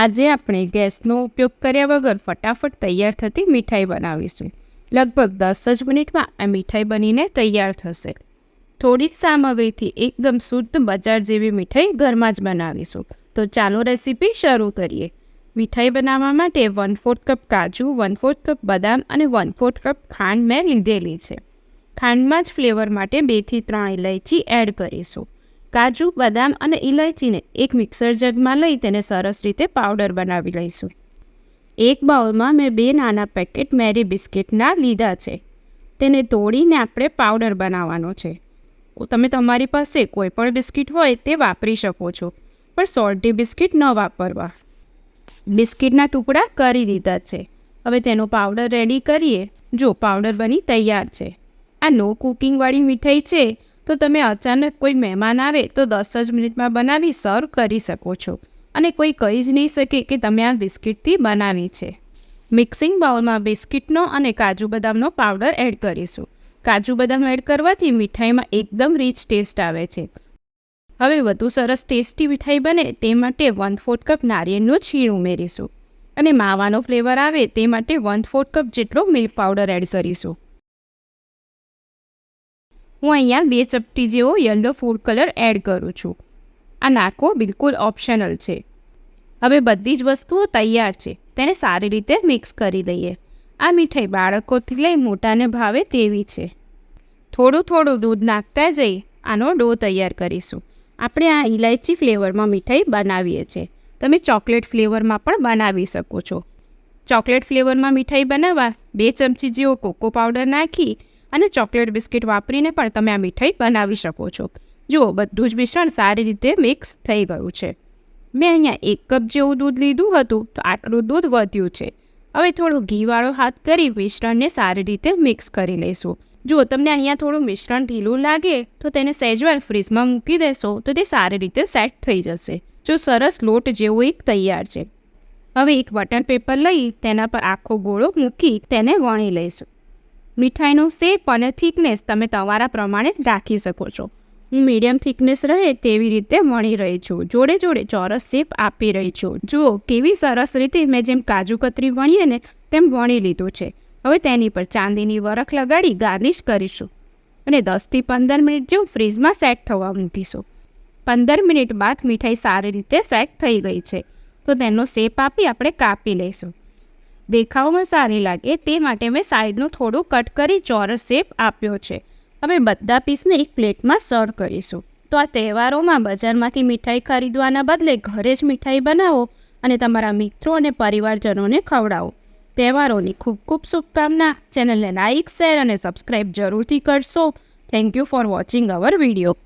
આજે આપણે ગેસનો ઉપયોગ કર્યા વગર ફટાફટ તૈયાર થતી મીઠાઈ બનાવીશું. લગભગ દસ જ મિનિટમાં આ મીઠાઈ બનીને તૈયાર થશે. થોડી જ સામગ્રીથી એકદમ શુદ્ધ બજાર જેવી મીઠાઈ ઘરમાં જ બનાવીશું. તો ચાલો રેસીપી શરૂ કરીએ. મીઠાઈ બનાવવા માટે વન ફોર્થ કપ કાજુ, વન ફોર્થ કપ બદામ અને વન ફોર્થ કપ ખાંડ મેં લીધેલી છે. ખાંડમાં જ ફ્લેવર માટે બેથી ત્રણ ઇલાયચી એડ કરીશું. કાજુ, બદામ અને ઇલાયચીને એક મિક્સર જગમાં લઈ તેને સરસ રીતે પાવડર બનાવી લઈશું. એક બાઉલમાં મેં બે નાના પેકેટ મેરી બિસ્કિટના લીધા છે. તેને તોડીને આપણે પાવડર બનાવવાનો છે. તમે તમારી પાસે કોઈ પણ બિસ્કિટ હોય તે વાપરી શકો છો, પણ સોલ્ટી બિસ્કિટ ન વાપરવા. બિસ્કિટના ટુકડા કરી દીધા છે. હવે તેનો પાવડર રેડી કરીએ. જો પાવડર બની તૈયાર છે. આ નો કુકિંગવાળી મીઠાઈ છે. તો તમે અચાનક કોઈ મહેમાન આવે તો દસ જ મિનિટમાં બનાવી સર્વ કરી શકો છો. અને કોઈ કહી જ નહીં શકે કે તમે આ બિસ્કિટથી બનાવી છે. મિક્સિંગ બાઉલમાં બિસ્કિટનો અને કાજુ બદામનો પાવડર એડ કરીશું. કાજુ બદામ એડ કરવાથી મીઠાઈમાં એકદમ રીચ ટેસ્ટ આવે છે. હવે વધુ સરસ ટેસ્ટી મીઠાઈ બને તે માટે વન ફોર્થ કપ નારિયેળનું છીણ ઉમેરીશું. અને માવાનો ફ્લેવર આવે તે માટે વન ફોર્થ કપ જેટલો મિલ્ક પાવડર એડ કરીશું. હું અહીંયા બે ચપટી જેવો યલો ફૂડ કલર એડ કરું છું. આ નાખવો બિલકુલ ઓપ્શનલ છે. હવે બધી જ વસ્તુઓ તૈયાર છે. તેને સારી રીતે મિક્સ કરી દઈએ. આ મીઠાઈ બાળકોથી લઈ મોટાને ભાવે તેવી છે. થોડું થોડું દૂધ નાખતા જઈ આનો ડો તૈયાર કરીશું. આપણે આ ઇલાયચી ફ્લેવરમાં મીઠાઈ બનાવીએ છીએ. તમે ચોકલેટ ફ્લેવરમાં પણ બનાવી શકો છો. ચોકલેટ ફ્લેવરમાં મીઠાઈ બનાવવા બે ચમચી જેવો કોકો પાવડર નાખી અને ચોકલેટ બિસ્કિટ વાપરીને પણ તમે આ મીઠાઈ બનાવી શકો છો. જુઓ, બધું જ મિશ્રણ સારી રીતે મિક્સ થઈ ગયું છે. મેં અહીંયા એક કપ જેવું દૂધ લીધું હતું, તો આટલું દૂધ વધ્યું છે. હવે થોડું ઘીવાળો હાથ કરી મિશ્રણને સારી રીતે મિક્સ કરી લઈશું. જો તમને અહીંયા થોડું મિશ્રણ ઢીલું લાગે, તો તેને સહેજવાર ફ્રીજમાં મૂકી દેશો, તો તે સારી રીતે સેટ થઈ જશે. જો સરસ લોટ જેવો એક તૈયાર છે. હવે એક બટર પેપર લઈ તેના પર આખો ગોળો મૂકી તેને વણી લઈશું. મીઠાઈનો શેપ અને થિકનેસ તમે તમારા પ્રમાણે રાખી શકો છો. હું મીડિયમ થિકનેસ રહે તેવી રીતે વણી રહી છું. જોડે જોડે ચોરસ શેપ આપી રહી છું. જુઓ, કેવી સરસ રીતે મેં જેમ કાજુ કતરી વણીએ ને તેમ વણી લીધું છે. હવે તેની પર ચાંદીની વરખ લગાડી ગાર્નિશ કરીશું. અને દસથી પંદર મિનિટ જેવું ફ્રીજમાં સેટ થવા મૂકીશું. પંદર મિનિટ બાદ મીઠાઈ સારી રીતે સેટ થઈ ગઈ છે. તો તેનો શેપ આપી આપણે કાપી લઈશું. દેખાવમાં સારી લાગે તે માટે મેં સાઈડનું થોડું કટ કરી ચોરસ શેપ આપ્યો છે. હવે બધા પીસને એક પ્લેટમાં સર્વ કરીશું. તો આ તહેવારોમાં બજારમાંથી મીઠાઈ ખરીદવાના બદલે ઘરે જ મીઠાઈ બનાવો અને તમારા મિત્રો અને પરિવારજનોને ખવડાવો. તહેવારોની ખૂબ ખૂબ શુભકામના. ચેનલને લાઇક શેર અને સબસ્ક્રાઈબ જરૂરથી કરશો. Thank you for watching our video.